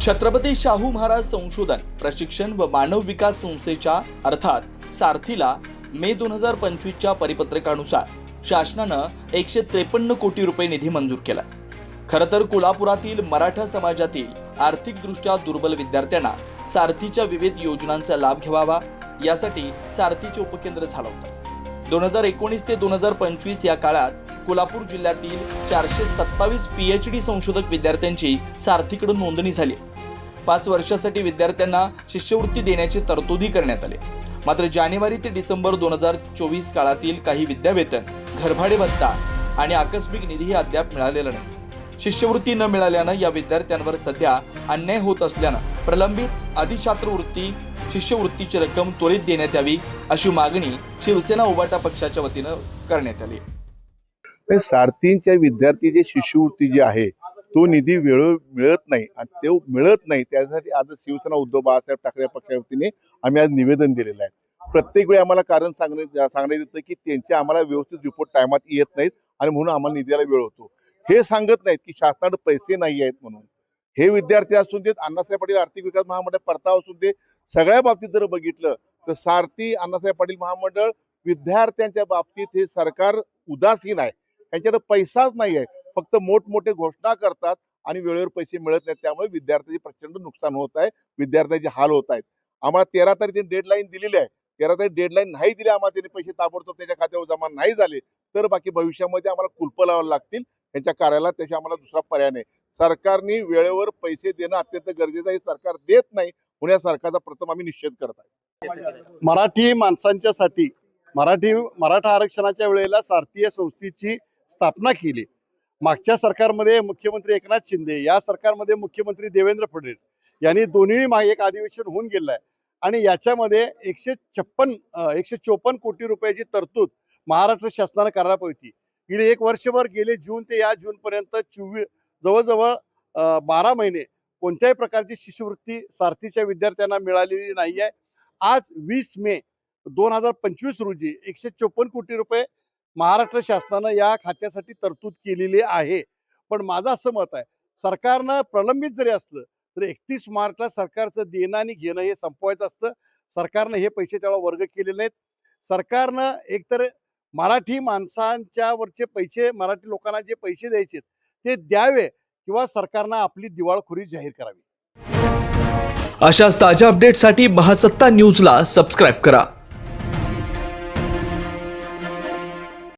छत्रपती शाहू महाराज संशोधन प्रशिक्षण व मानव विकास संस्थेच्या अर्थात सारथीला मे दोन हजार पंचवीसच्या परिपत्रकानुसार शासनानं एकशे त्रेपन्न कोटी रुपये निधी मंजूर केला. खरं तर कोल्हापुरातील मराठा समाजातील आर्थिकदृष्ट्या दुर्बल विद्यार्थ्यांना सारथीच्या विविध योजनांचा लाभ घ्यावा यासाठी सारथीचे उपकेंद्र झालं होतं. दोन हजार एकोणीस ते दोन हजार पंचवीस या काळात कोल्हापूर जिल्ह्यातील चारशे सत्तावीस पी एच डी संशोधक विद्यार्थ्यांची सारथीकडून नोंदणी झाली. पाच वर्षासाठी विद्यार्थ्यांना शिष्यवृत्ती देण्याची तरतुदी करण्यात आली. मात्र जानेवारी ते डिसेंबर दोन हजार चोवीस काळातील काही विद्यावेतन घरभाडे भत्ता आणि आकस्मिक निधी अद्याप मिळालेला नाही. शिष्यवृत्ती न मिळाल्यानं या विद्यार्थ्यांवर सध्या अन्याय होत असल्यानं प्रलंबित अधिछात्रवृत्ती शिष्यवृत्तीची रक्कम त्वरित देण्यात यावी अशी मागणी शिवसेना उबाटा पक्षाच्या वतीनं करण्यात आली. पण सारथींच्या विद्यार्थी जे शिष्यवृत्ती जी आहे तो निधी वेळ मिळत नाही. आणि तो मिळत नाही त्यासाठी आज शिवसेना उद्धव बाळासाहेब ठाकरे पक्षाच्या वतीने आम्ही आज निवेदन दिलेलं आहे. प्रत्येक वेळी आम्हाला कारण सांगण्यात सांगण्यात येतं की त्यांचे आम्हाला व्यवस्थित रिपोर्ट टायमात येत नाहीत आणि म्हणून आम्हाला निधीला वेळ होतो. हे सांगत नाहीत की शासनाकडे पैसे नाही आहेत म्हणून. हे विद्यार्थी असून देत अण्णासाहेब पाटील आर्थिक विकास महामंडळ परतावा असून दे सगळ्या बाबतीत जर बघितलं तर सारथी अण्णासाहेब पाटील महामंडळ विद्यार्थ्यांच्या बाबतीत हे सरकार उदासीन आहे. त्यांच्याकडे पैसाच नाही आहे फक्त मोठमोठे घोषणा करतात आणि वेळेवर पैसे मिळत नाहीत. त्यामुळे विद्यार्थ्याचे प्रचंड नुकसान होत आहे. विद्यार्थ्यांचे हाल होत आहेत. आम्हाला तेरा तारखेने डेडलाईन दिलेली आहे. तेरा तारीख डेडलाईन नाही दिली आम्हाला त्यांनी पैसे ताबडतोब त्याच्या खात्यावर जमा नाही झाले तर बाकी भविष्यामध्ये आम्हाला कुलप लावायला लागतील. त्यांच्या कार्याला त्याच्या आम्हाला दुसरा पर्याय नाही. सरकारने वेळेवर पैसे देणं अत्यंत गरजेचं आहे. सरकार देत नाही. म्हणून या सरकारचा प्रथम आम्ही निषेध करत आहे. मराठी माणसांच्यासाठी मराठी मराठा आरक्षणाच्या वेळेला सारथीय संस्थेची स्थापना केली. मागच्या सरकारमध्ये मुख्यमंत्री एकनाथ शिंदे या सरकारमध्ये मुख्यमंत्री देवेंद्र फडणवीस यांनी दोन्ही मा- एक अधिवेशन होऊन गेलं आहे. आणि याच्यामध्ये एकशे छप्पन एकशे चोपन्न कोटी रुपयाची तरतूद महाराष्ट्र शासनानं करायला पाहिजे गेले एक वर्षभर गेले जून ते या जूनपर्यंत चोवीस जवळजवळ बारा महिने कोणत्याही प्रकारची शिष्यवृत्ती सारथीच्या विद्यार्थ्यांना मिळालेली नाही आहे आज वीस मे दोन हजार पंचवीस रोजी एकशे चोपन्न कोटी रुपये महाराष्ट्र शासनानं या खात्यासाठी तरतूद केलेली आहे. पण माझं असं मत आहे सरकारनं प्रलंबित जरी असलं तर एकतीस मार्चला सरकारचं देणं आणि घेणं हे संपवायचं असतं. सरकारनं हे पैसे त्याला वर्ग केलेले नाहीत. सरकारनं एकतर मराठी माणसांच्या वरचे पैसे मराठी लोकांना जे पैसे द्यायचे ते द्यावे किंवा सरकारनं आपली दिवाळखोरी जाहीर करावी. अशाच ताज्या अपडेटसाठी महासत्ता न्यूजला सबस्क्राईब करा.